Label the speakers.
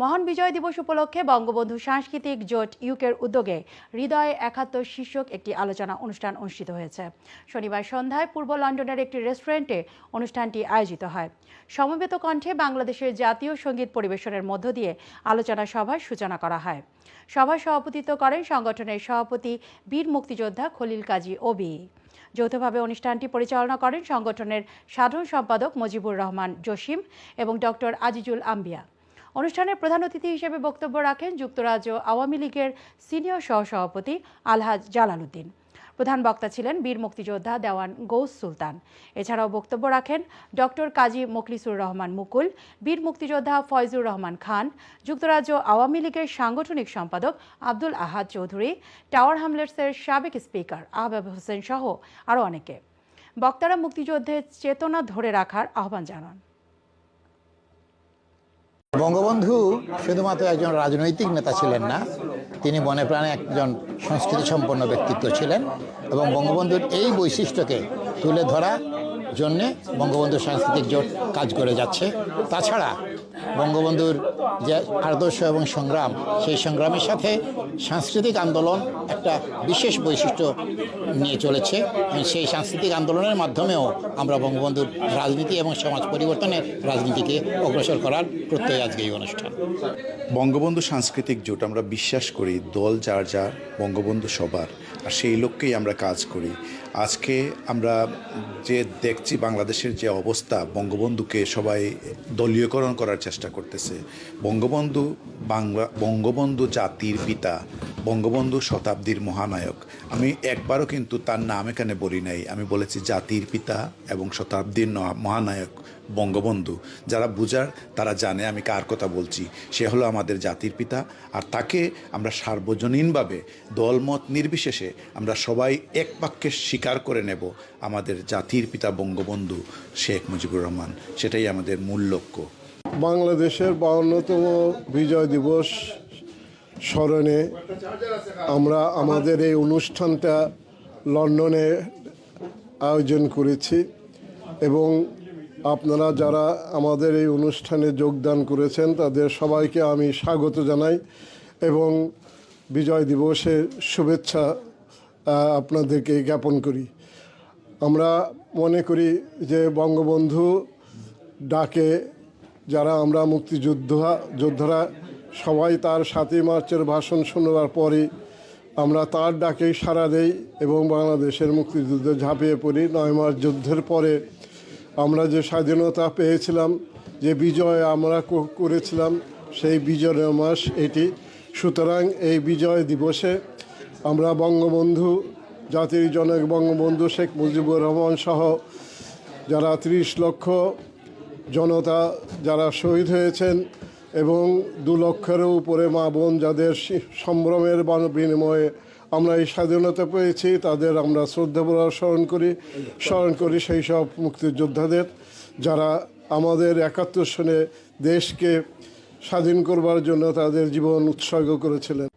Speaker 1: মহান বিজয় দিবস উপলক্ষে বঙ্গবন্ধু সাংস্কৃতিক জোট ইউকের উদ্যোগে হৃদয় একাত্তর শীর্ষক একটি আলোচনা অনুষ্ঠান অনুষ্ঠিত হয়েছে। শনিবার সন্ধ্যায় পূর্ব লন্ডনের একটি রেস্টুরেন্টে অনুষ্ঠানটি আয়োজিত হয়। সমবেত কণ্ঠে বাংলাদেশের জাতীয় সংগীত পরিবেশনের মধ্য দিয়ে আলোচনা সভার সূচনা করা হয়। সভায় সভাপতিত্ব করেন সংগঠনের সভাপতি, বীর মুক্তিযোদ্ধা খলিল কাজী ওবি। যৌথভাবে অনুষ্ঠানটি পরিচালনা করেন সংগঠনের সাধারণ সম্পাদক মুজিবুর রহমান জসিম এবং ডক্টর আজিজুল আম্বিয়া। অনুষ্ঠানের প্রধান অতিথি হিসেবে বক্তব্য রাখেন যুক্তরাজ্য আওয়ামী লীগের সিনিয়র সহসভাপতি আলহাজ জালালউদ্দিন। প্রধান বক্তা ছিলেন বীর মুক্তিযোদ্ধা দেওয়ান গৌস সুলতান। এছাড়াও বক্তব্য রাখেন ডক্টর কাজী মোখলিসুর রহমান মুকুল, বীর মুক্তিযোদ্ধা ফয়জুর রহমান খান, যুক্তরাজ্য আওয়ামী লীগের সাংগঠনিক সম্পাদক আব্দুল আহাদ চৌধুরী, টাওয়ার হামলেটসের সাবেক স্পিকার আহবাব হোসেন সহ আরও অনেকে। বক্তারা মুক্তিযুদ্ধের চেতনা ধরে রাখার আহ্বান জানান।
Speaker 2: বঙ্গবন্ধু শুধুমাত্র একজন রাজনৈতিক নেতা ছিলেন না, তিনি মনে প্রাণে একজন সংস্কৃতি সম্পন্ন ব্যক্তিত্ব ছিলেন এবং বঙ্গবন্ধুর এই বৈশিষ্ট্যকে তুলে ধরা জন্যে বঙ্গবন্ধু সাংস্কৃতিক জোট কাজ করে যাচ্ছে। তাছাড়া বঙ্গবন্ধুর যে আদর্শ এবং সংগ্রাম, সেই সংগ্রামের সাথে সাংস্কৃতিক আন্দোলন একটা বিশেষ বৈশিষ্ট্য নিয়ে চলেছে সেই সাংস্কৃতিক আন্দোলনের মাধ্যমেও আমরা বঙ্গবন্ধুর রাজনীতি এবং সমাজ পরিবর্তনের রাজনীতিকে অগ্রসর করার প্রত্যয় আজকে এই অনুষ্ঠান।
Speaker 3: বঙ্গবন্ধু সাংস্কৃতিক জোট আমরা বিশ্বাস করি, দল যার যার, বঙ্গবন্ধু সবার, আর সেই লক্ষ্যেই আমরা কাজ করি। আজকে আমরা যে দেখছি বাংলাদেশের যে অবস্থা, বঙ্গবন্ধুকে সবাই দলীয়করণ করার চেষ্টা করতেছে। বঙ্গবন্ধু বাংলা, বঙ্গবন্ধু জাতির পিতা বঙ্গবন্ধু শতাব্দীর মহানায়ক। আমি একবারও কিন্তু তার নাম এখানে বলি নাই। আমি বলেছি জাতির পিতা এবং শতাব্দীর মহানায়ক বঙ্গবন্ধু। যারা বুঝার, তারা জানে আমি কার কথা বলছি। সে হলো আমাদের জাতির পিতা আর তাকে আমরা সার্বজনীনভাবে, দলমত নির্বিশেষে আমরা সবাই এক বাক্যে স্বীকার করে নেব আমাদের জাতির পিতা বঙ্গবন্ধু শেখ মুজিবুর রহমান। সেটাই আমাদের মূল লক্ষ্য।
Speaker 4: বাংলাদেশের বাউন্নতম বিজয় দিবস স্মরণে আমরা আমাদের এই অনুষ্ঠানটা লন্ডনে আয়োজন করেছি এবং আপনারা যারা আমাদের এই অনুষ্ঠানে যোগদান করেছেন তাদের সবাইকে আমি স্বাগত জানাই এবং বিজয় দিবসের শুভেচ্ছা আপনাদেরকে জ্ঞাপন করি। আমরা মনে করি যে বঙ্গবন্ধু ডাকে যারা আমরা মুক্তিযুদ্ধ, যোদ্ধারা সবাই তার সাতই মার্চের ভাষণ শোনার পরে আমরা তার ডাকেই সাড়া দেই এবং বাংলাদেশের মুক্তিযুদ্ধে ঝাঁপিয়ে পড়ি। নয় মার্চ যুদ্ধের পরে আমরা যে স্বাধীনতা পেয়েছিলাম, যে বিজয় আমরা করেছিলাম, সেই বিজয় মাস এটি। সুতরাং এই বিজয় দিবসে আমরা বঙ্গবন্ধু, জাতির জনক বঙ্গবন্ধু শেখ মুজিবুর রহমান সহ যারা ত্রিশ লক্ষ জনতা যারা শহীদ হয়েছেন এবং দু লক্ষেরও উপরে মা বোন যাদের সম্ভ্রমের বান- বিনিময়ে আমরা এই স্বাধীনতা পেয়েছি, তাদের আমরা শ্রদ্ধাভরা স্মরণ করি স্মরণ করি সেই সব মুক্তিযোদ্ধাদের যারা আমাদের একাত্তর সনে দেশকে স্বাধীন করবার জন্য তাদের জীবন উৎসর্গ করেছিলেন।